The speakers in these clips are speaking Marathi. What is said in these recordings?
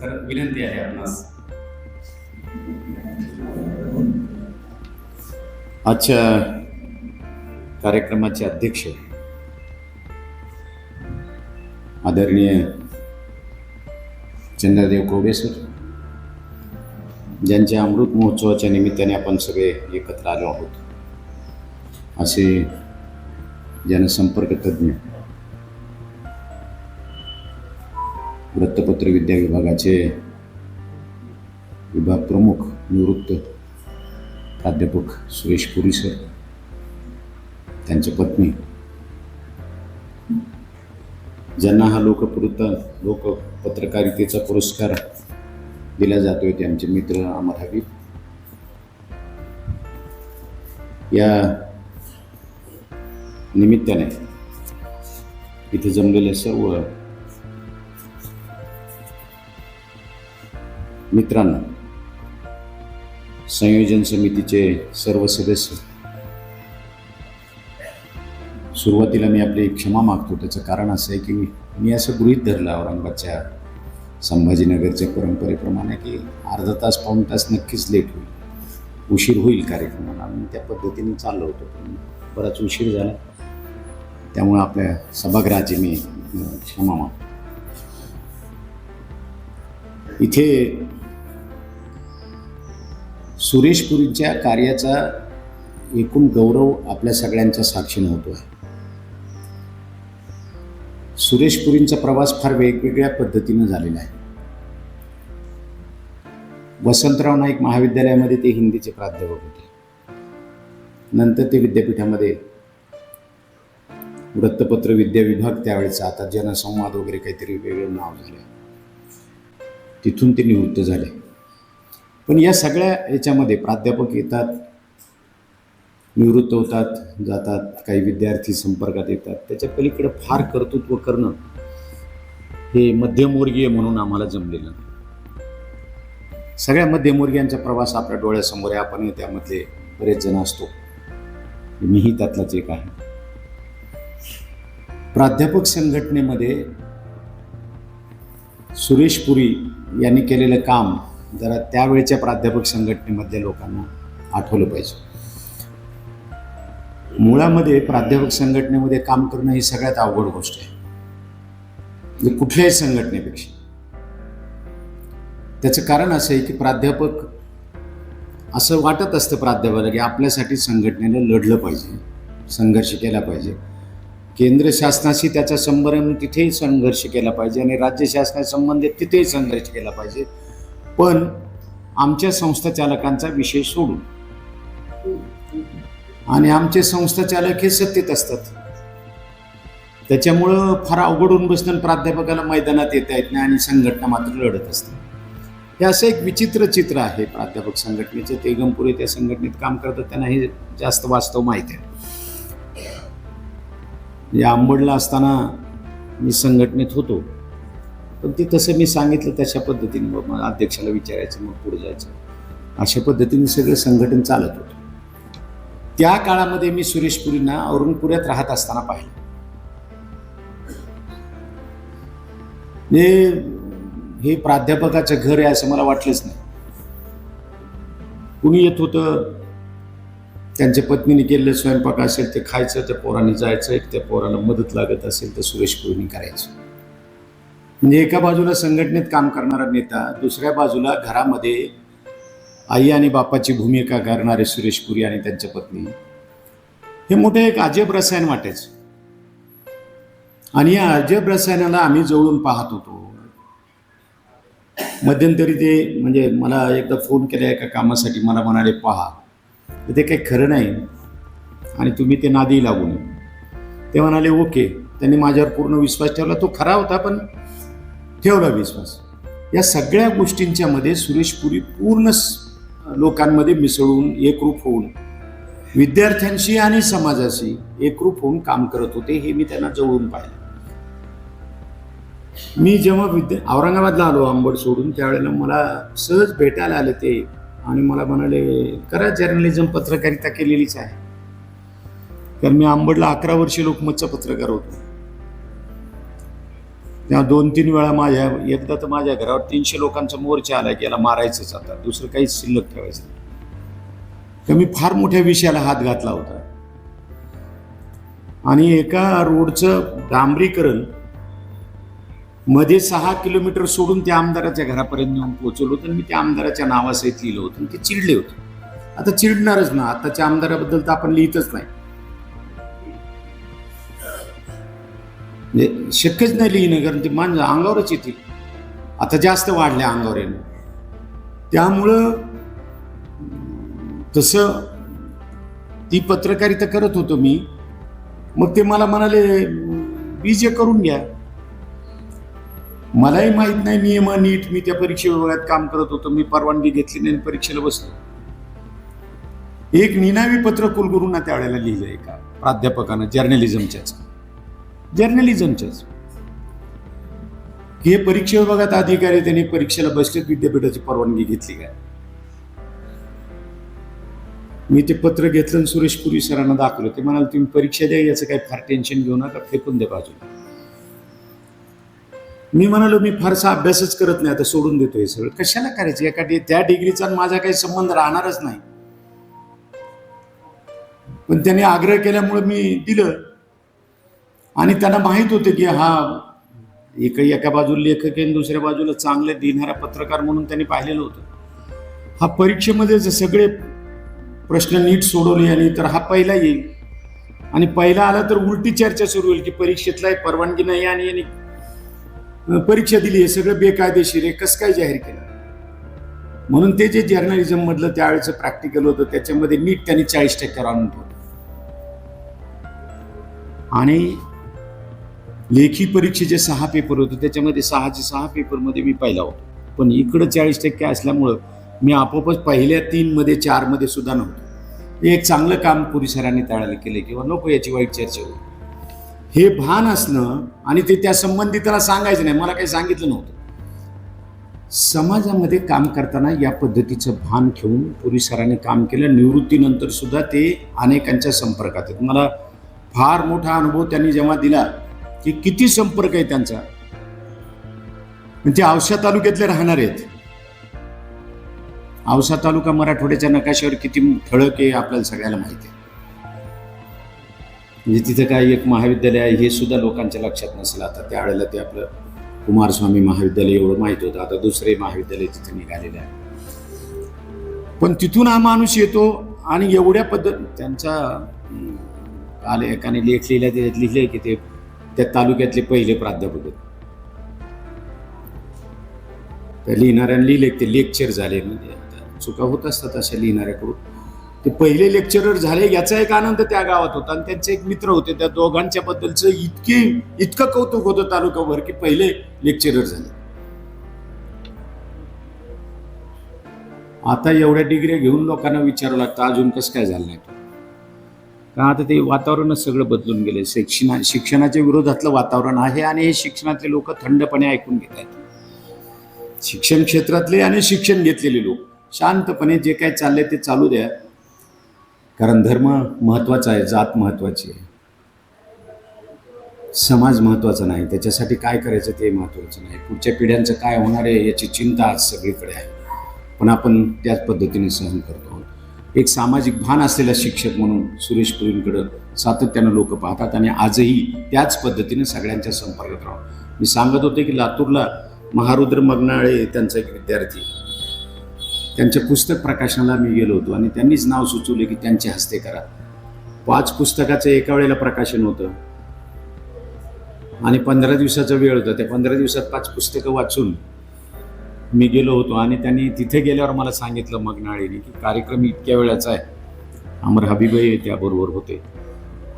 सर विनंती आहे आपणास. आजच्या कार्यक्रमाचे अध्यक्ष आदरणीय चंद्रदेव कोबे सर ज्यांच्या अमृत महोत्सवाच्या निमित्ताने आपण सगळे एकत्र आलो आहोत. असे जनसंपर्क तज्ज्ञ वृत्तपत्र विद्या विभागाचे विभाग प्रमुख निवृत्त प्राध्यापक सुरेश पुरी सर त्यांच्या पत्नी. ज्यांना हा लोकपुरता लोक पत्रकारितेचा पुरस्कार दिला जातोय ते आमचे मित्र अमर हबीब. या निमित्ताने इथे जमलेले सर्व मित्रांनो संयोजन समितीचे सर्व सदस्य सुरुवातीला मी आपली क्षमा मागतो. त्याचं कारण असं आहे की मी असं गृहीत धरलं औरंगाबादच्या संभाजीनगरच्या परंपरेप्रमाणे की अर्धा तास पाऊण तास नक्कीच लेट होईल. उशीर होईल कार्यक्रमाला. आणि त्या पद्धतीने चाललो होतो पण बराच उशीर झाला. त्यामुळे आपल्या सभागृहाची मी क्षमा मागतो. इथे सुरेश पुरीच्या कार्याचा एकूण गौरव आपल्या सगळ्यांच्या साक्षीनं होतो आहे सुरेश पुरींचा प्रवास फार वेगवेगळ्या पद्धतीनं झालेला आहे. वसंतराव नाईक महाविद्यालयामध्ये ते हिंदीचे प्राध्यापक होते. नंतर ते विद्यापीठामध्ये वृत्तपत्र विद्या विभाग त्यावेळेचा आता जनसंवाद वगैरे काहीतरी वेगळं नाव झालं तिथून ते निवृत्त झाले. पण या सगळ्या याच्यामध्ये प्राध्यापक येतात निवृत्त होतात जातात काही विद्यार्थी संपर्कात येतात. त्याच्या पलीकडे फार कर्तृत्व करणं हे मध्यमवर्गीय म्हणून आम्हाला जमलेलं नाही. सगळ्या मध्यमवर्गीयांचा प्रवास आपल्या डोळ्यासमोर आहे. आपण त्यामधले बरेच जण असतो. मीही त्यातलाच एक आहे. प्राध्यापक संघटनेमध्ये सुरेश पुरी यांनी केलेलं काम जरा त्यावेळच्या प्राध्यापक संघटनेमधल्या लोकांना आठवलं पाहिजे. मुळामध्ये प्राध्यापक संघटनेमध्ये काम करणं ही सगळ्यात अवघड गोष्ट आहे. म्हणजे कुठल्याही संघटनेपेक्षा. त्याचं कारण असं आहे की प्राध्यापक असं वाटत असतं प्राध्यापकाला की आपल्यासाठी संघटनेला लढलं पाहिजे संघर्ष केला पाहिजे. केंद्र शासनाशी त्याचा संभ्रम तिथेही संघर्ष केला पाहिजे आणि राज्य शासनासंबंधित तिथेही संघर्ष केला पाहिजे. पण आमच्या संस्था चालकांचा विषय सोडून. आणि आमचे संस्था चालक हे सत्तेत असतात. त्याच्यामुळं फार अवघड होऊन बसणं आणि प्राध्यापकाला मैदानात येता येत नाही आणि संघटना मात्र लढत असते. हे असं एक विचित्र चित्र आहे प्राध्यापक संघटनेचं. ते गंपुरे त्या संघटनेत काम करतात त्यांना हे जास्त वास्तव माहीत आहे. या आंबडला असताना मी संघटनेत होतो. पण ते तसं मी सांगितलं तशा पद्धतीने. मग मला अध्यक्षाला विचारायचं मग पुढे जायचं. अशा पद्धतीने सगळं संघटन चालत होतं. त्या काळामध्ये मी सुरेश पुरींना औरंगपुऱ्यात राहत असताना पाहिलं. म्हणजे हे प्राध्यापकाचं घर आहे असं मला वाटलंच नाही. कुणी येत होतं? त्यांच्या पत्नीने केलेलं स्वयंपाक असेल ते खायचं त्या पोरांनी जायचं एक त्या पोराला मदत लागत असेल तर सुरेश पुरीनी करायचं. म्हणजे एका बाजूला संघटनेत काम करणारा नेता दुसऱ्या बाजूला घरामध्ये आई आणि बापाची भूमिका करणारे सुरेश पुरी आणि त्यांच्या पत्नी. हे मोठे एक अजब रसायन वाटायचं आणि या अजब रसायनाला आम्ही जवळून पाहत होतो. मध्यंतरी ते म्हणजे मला एकदा फोन केला एका कामासाठी मला म्हणाले पहा तर ते काही खरं नाही आणि तुम्ही ते नादी लागू नये. ते म्हणाले ओके. त्यांनी माझ्यावर पूर्ण विश्वास ठेवला तो खरा होता पण ठेवला विश्वास. या सगळ्या गोष्टींच्या मध्ये सुरेश पुरी पूर्ण लोकांमध्ये मिसळून एकरूप होऊन विद्यार्थ्यांशी आणि समाजाशी एकरूप होऊन काम करत होते हे मी त्यांना जवळून पाहिलं. मी जेव्हा विद्या औरंगाबादला आलो आंबड सोडून त्यावेळेला मला सहज भेटायला आले ते आणि मला म्हणाले करा जर्नलिझम पत्रकारिता केलेलीच आहे. कारण मी आंबडला अकरा वर्षे लोकमतचा पत्रकार होतो. तेव्हा दोन तीन वेळा माझ्या एकदा तर माझ्या घरावर तीनशे लोकांचा मोर्चा आला की याला मारायचंच आता. दुसरं काहीच शिल्लक ठेवायचं नाही. तर मी फार मोठ्या विषयाला हात घातला होता. आणि एका रोडचं डांबरीकरणमध्ये सहा किलोमीटर सोडून त्या आमदाराच्या घरापर्यंत नेऊन पोहोचवलं होतं आणि मी त्या आमदाराच्या नावासहित लिहिलं होतं. आणि ते चिडले होते. आता चिडणारच ना. आताच्या आमदाराबद्दल तर आपण लिहितच नाही. म्हणजे शक्यच नाही लिहिणं कारण ते माणसं अंगावरच येते आता जास्त वाढल्या अंगावर येणं त्यामुळं तसं ती पत्रकारिता करत होतो मी. मग ते मला म्हणाले बीजे करून घ्या. मलाही माहीत नाही नियम नीट. मी त्या परीक्षे विभागात काम करत होतो. मी परवानगी घेतली नाही आणि परीक्षेला बसलो. एक निनावी पत्र कुलगुरूंना त्यावेळेला लिहिलं एका प्राध्यापकानं जर्नलिझमच्याच. जर्नलिझमच्याच हे परीक्षा विभागात अधिकारी त्यांनी परीक्षेला बसलेत विद्यापीठाची परवानगी घेतली काय? मी ते पत्र घेतलं आणि सुरेश पुरी सरांना दाखवलं. ते म्हणाले तुम्ही परीक्षा द्या याचं काही फार टेन्शन घेऊ नका फेकून द्या बाजूला? मी म्हणालो मी फारसा अभ्यासच करत नाही आता सोडून देतो हे सगळं. कशाला करायचं? एका डि- त्या डिग्रीचा आणि माझा काही संबंध राहणारच नाही. पण त्यांनी आग्रह केल्यामुळे मी दिलं. आणि त्यांना माहीत होतं की हा एक एका बाजूला लेखक आहे आणि दुसऱ्या बाजूला चांगले देणारा पत्रकार म्हणून त्यांनी पाहिलेलं होतं. हा परीक्षेमध्ये जे सगळे प्रश्न नीट सोडवले आणि तर हा पहिला येईल. आणि पहिला आला तर उलटी चर्चा सुरू होईल की परीक्षेतला परवानगी नाही आणि यांनी परीक्षा दिली हे सगळं बेकायदेशीर आहे कसं काय जाहीर केलं? म्हणून ते जे जर्नलिझम मधलं त्यावेळेचं प्रॅक्टिकल होतं त्याच्यामध्ये नीट त्यांनी चाळीस टक्के आणून ठेवलं. आणि लेखी परीक्षेचे सहा पेपर होते त्याच्यामध्ये सहाचे सहा पेपरमध्ये मी पाहिला होतो. पण इकडं चाळीस टक्के असल्यामुळं मी आपोआपच पहिल्या तीनमध्ये चारमध्ये सुद्धा नव्हतो. हे एक चांगलं काम पुरी सरांनी त्यावेळेला केले किंवा नको याची वाईट चर्चा होईल. हे भान असणं आणि ते त्या संबंधिताला सांगायचं नाही मला काही सांगितलं नव्हतं. समाजामध्ये काम करताना या पद्धतीचं भान ठेवून पुरी सरांनी काम केलं. निवृत्तीनंतर सुद्धा ते अनेकांच्या संपर्कात आहेत. मला फार मोठा अनुभव त्यांनी जेव्हा दिला की किती संपर्क आहे त्यांचा? म्हणजे औसा तालुक्यातले राहणार आहेत. औसा तालुका मराठवाड्याच्या नकाशावर किती ठळक आहे आपल्याला सगळ्याला माहिती आहे. म्हणजे तिथं काय एक महाविद्यालय आहे हे सुद्धा लोकांच्या लक्षात नसेल आता. त्यावेळेला ते आपलं कुमारस्वामी महाविद्यालय एवढं माहीत होतं. आता दुसरे महाविद्यालय तिथे निघालेले आहे. पण तिथून हा माणूस येतो आणि एवढ्या पद्धत त्यांचा अं, काल एकाने लेख लिहिल्या त्याच्यात लिहिले की ते त्या तालुक्यातले पहिले प्राध्यापक होते. त्या लिहिणाऱ्याने लिहिले ते लेक्चर झाले म्हणजे चुका होत असतात अशा लिहिणाऱ्याकडून. ते पहिले लेक्चरर झाले याचा एक आनंद त्या गावात होता आणि त्यांचे एक मित्र होते त्या दोघांच्या बद्दलचं इतके इतकं कौतुक होतं तालुकाभर की पहिले लेक्चरर झाले. आता एवढ्या डिग्री घेऊन लोकांना विचारावं लागतं अजून कसं काय झालं नाही? कारण आता ते वातावरणच सगळं बदलून गेलं शिक्षणा शिक्षणाच्या विरोधातलं वातावरण आहे आणि हे शिक्षणातले लोक थंडपणे ऐकून घेत आहेत. शिक्षण क्षेत्रातले आणि शिक्षण घेतलेले लोक शांतपणे जे काय चाललंय ते चालू द्या. कारण धर्म महत्त्वाचा आहे जात महत्वाची आहे. समाज महत्त्वाचा नाही त्याच्यासाठी काय करायचं ते महत्वाचं नाही. पुढच्या पिढ्यांचं काय होणार आहे याची चिंता आज सगळीकडे आहे. पण आपण त्याच पद्धतीने सहन करतो. एक सामाजिक भान असलेला शिक्षक म्हणून सुरेश पुरींकडं सातत्यानं लोक पाहतात आणि आजही त्याच पद्धतीने सगळ्यांच्या संपर्कात राहून. मी सांगत होते की लातूरला महारुद्र मगनाळे त्यांचा एक विद्यार्थी. त्यांच्या पुस्तक प्रकाशनाला मी गेलो होतो आणि त्यांनीच नाव सुचवले की त्यांचे हस्ते करा. पाच पुस्तकाचं एका वेळेला प्रकाशन होतं. आणि पंधरा दिवसाचा वेळ होता. त्या पंधरा दिवसात पाच पुस्तकं वाचून मी गेलो होतो आणि त्यांनी तिथे गेल्यावर मला सांगितलं मगनाळेने की कार्यक्रम इतक्या वेळाचा आहे. अमर हबीबाई त्याबरोबर होते.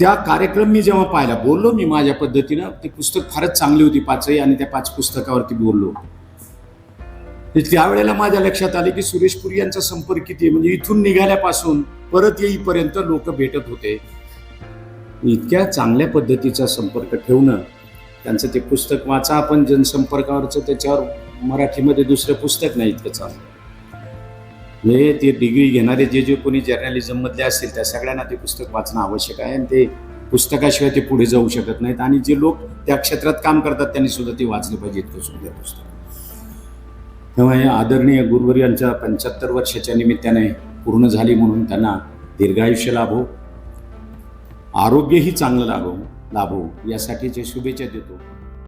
त्या कार्यक्रम मी जेव्हा पाहिला बोललो मी माझ्या पद्धतीनं ती पुस्तक फारच चांगली होती पाचही आणि त्या पाच पुस्तकावरती बोललो. त्यावेळेला माझ्या लक्षात आले की सुरेश पुरी यांचा संपर्क किती म्हणजे इथून निघाल्यापासून परत येईपर्यंत लोक भेटत होते. इतक्या चांगल्या पद्धतीचा संपर्क ठेवणं त्यांचं ते पुस्तक वाचा आपण जनसंपर्कावरचं त्याच्यावर मराठीमध्ये दुसरं पुस्तक नाही इतकं चाललं म्हणजे हे ते डिग्री घेणारे जे जे कोणी जर्नलिझममधले असतील त्या सगळ्यांना ते पुस्तक वाचणं आवश्यक आहे आणि ते पुस्तकाशिवाय ते पुढे जाऊ शकत नाहीत आणि जे लोक त्या क्षेत्रात काम करतात त्यांनी सुद्धा ते वाचले पाहिजे इतकं सुंदर पुस्तक. तेव्हा हे आदरणीय गुरुवर यांच्या पंच्याहत्तर वर्षाच्या निमित्ताने पूर्ण झाली म्हणून त्यांना दीर्घायुष्य लाभो आरोग्यही चांगलं लाभो लाभो. यासाठीचे शुभेच्छा देतो.